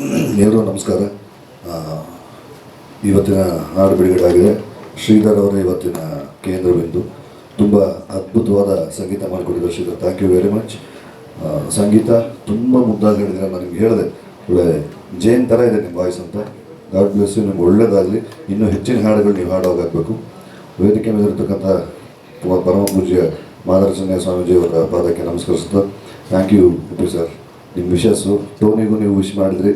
ಎಲ್ಲರೂ ನಮಸ್ಕಾರ. ಇವತ್ತಿನ ಹಾಡು ಬಿಡುಗಡೆ ಆಗಿದೆ ಶ್ರೀಧರ್ ಅವರ ಇವತ್ತಿನ ಕೇಂದ್ರ ಬಿಂದು ತುಂಬ ಅದ್ಭುತವಾದ ಸಂಗೀತ ಮಾಡಿಕೊಟ್ಟಿದ್ದಾರೆ Sridhar. Thank you very much ಸಂಗೀತ ತುಂಬ ಮುದ್ದಾಗಿ ಹೇಳಿದ್ರೆ ನಾನು ನಿಮ್ಗೆ ಹೇಳಿದೆ, ಒಳ್ಳೆ ಜೇನ್ ಥರ ಇದೆ ನಿಮ್ಮ ವಾಯ್ಸ್ ಅಂತ. ಗಾಡ್ ಬ್ಲೆಸ್ ಯು ನಿಮ್ಗೆ ಒಳ್ಳೇದಾಗಲಿ. ಇನ್ನೂ ಹೆಚ್ಚಿನ ಹಾಡುಗಳು ನೀವು ಹಾಡೋಗಾಗಬೇಕು ವೇದಿಕೆ ಮೇಲೆ ಇರತಕ್ಕಂಥ ಪರಮ ಪೂಜ್ಯ ಮಾದರ್ಶನ್ಯ ಸ್ವಾಮೀಜಿಯವರ ಪಾದಕ್ಕೆ ನಮಸ್ಕರಿಸುತ್ತಾ. Thank you sir. ನಿಮ್ಮ ವಿಶಸ್ಸು ಟೋನಿಗೂ ನೀವು ವಿಶ್ ಮಾಡಿದ್ರಿ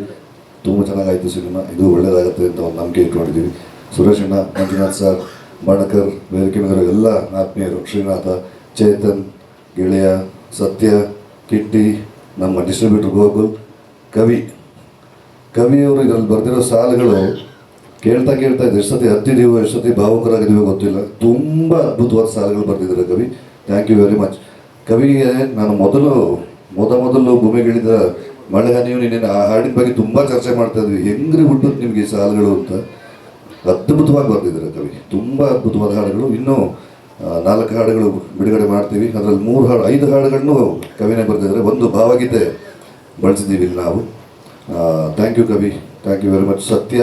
ತುಂಬ ಚೆನ್ನಾಗಾಯಿತು ಸಿನಿಮಾ. ಇದು ಒಳ್ಳೆಯದಾಗುತ್ತೆ ಅಂತ ಒಂದು ನಂಬಿಕೆ ಇಟ್ಕೊಂಡಿದ್ದೀವಿ ಸುರೇಶ್ ಅಣ್ಣ, ಮಂಜುನಾಥ್ ಸರ್ ಬಾಣಕರ್ ವೇದಿಕೆ ಎಲ್ಲ ಆತ್ಮೀಯರು, ಶ್ರೀನಾಥ, ಚೇತನ್, ಗೆಳೆಯ, ಸತ್ಯ, ಕಿಟ್ಟಿ, ನಮ್ಮ ಡಿಸ್ಟ್ರಿಬ್ಯೂಟರ್ ಗೋಕುಲ್, ಕವಿ. ಕವಿಯವರು ಇದರಲ್ಲಿ ಬರೆದಿರೋ ಸಾಲುಗಳು ಕೇಳ್ತಾ ಕೇಳ್ತಾ ಇದ್ದೆ ಎಷ್ಟು ಸತಿ ಹತ್ತಿದೀವೋ ಎಷ್ಟು ಸತಿ ಭಾವುಕರಾಗಿದ್ದೀವೋ ಗೊತ್ತಿಲ್ಲ. ತುಂಬ ಅದ್ಭುತವಾದ ಸಾಲುಗಳು ಬರೆದಿದ್ದಾರೆ ಕವಿ. ಥ್ಯಾಂಕ್ ಯು ವೆರಿ ಮಚ್ ಕವಿಗೆ ನಾನು ಮೊದಲು ಮೊದ ಮೊದಲು ಭೂಮಿಗಿಳಿದ ಮಳೆಹನಿಯು ನಿನ್ನೆ ಆ ಹಾಡಿನ ಬಗ್ಗೆ ತುಂಬ ಚರ್ಚೆ ಮಾಡ್ತಾ ಇದ್ವಿ. ಹೆಂಗ್ರಿ ಹುಟ್ಟುತ್ತೆ ನಿಮಗೆ ಈ ಸಾಲುಗಳು ಅಂತ? ಅದ್ಭುತವಾಗಿ ಬರೆದಿದ್ದಾರೆ ಕವಿ. ತುಂಬ ಅದ್ಭುತವಾದ ಹಾಡುಗಳು. ಇನ್ನೂ ನಾಲ್ಕು ಹಾಡುಗಳು ಬಿಡುಗಡೆ ಮಾಡ್ತೀವಿ. ಅದರಲ್ಲಿ ಮೂರು ಹಾಡು, ಐದು ಹಾಡುಗಳನ್ನು ಕವಿನೇ ಬರೆದಿದ್ದಾರೆ. ಒಂದು ಭಾವಗೀತೆ ಬಳಸಿದ್ದೀವಿ ಇಲ್ಲಿ ನಾವು. Thank you Kavi. Thank you very much Satya.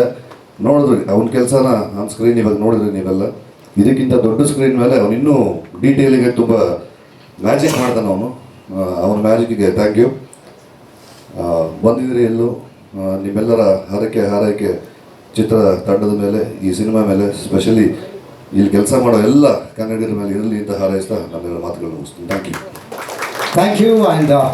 ನೋಡಿದ್ರಿ ಅವನ ಕೆಲಸನ ಆನ್ ಸ್ಕ್ರೀನ್ ಇವಾಗ ನೋಡಿದ್ರಿ ನೀವೆಲ್ಲ. ಇದಕ್ಕಿಂತ ದೊಡ್ಡ ಸ್ಕ್ರೀನ್ ಮೇಲೆ ಅವನು ಇನ್ನೂ ಡೀಟೇಲಿಗೆ ತುಂಬ ಮ್ಯಾಜಿಕ್ ಮಾಡ್ತಾನೆ ಅವನು. ಅವನ ಮ್ಯಾಜಿಕ್ಗೆ ಥ್ಯಾಂಕ್ ಯು ಬಂದಿದ್ರಿ ಎಲ್ಲೂ. ನಿಮ್ಮೆಲ್ಲರ ಹರಕೆ, ಹಾರೈಕೆ ಚಿತ್ರ ತಂಡದ ಮೇಲೆ, ಈ ಸಿನಿಮಾ ಮೇಲೆ ಸ್ಪೆಷಲಿ ಇಲ್ಲಿ ಕೆಲಸ ಮಾಡೋ ಎಲ್ಲ ಕನ್ನಡಿಗರ ಮೇಲೆ ಇರಲಿ ಅಂತ ಹಾರೈಸ್ತಾ ನನ್ನೆಲ್ಲ ಮಾತುಗಳು ಮುಗಿಸ್ತೀನಿ. Thank you thank you and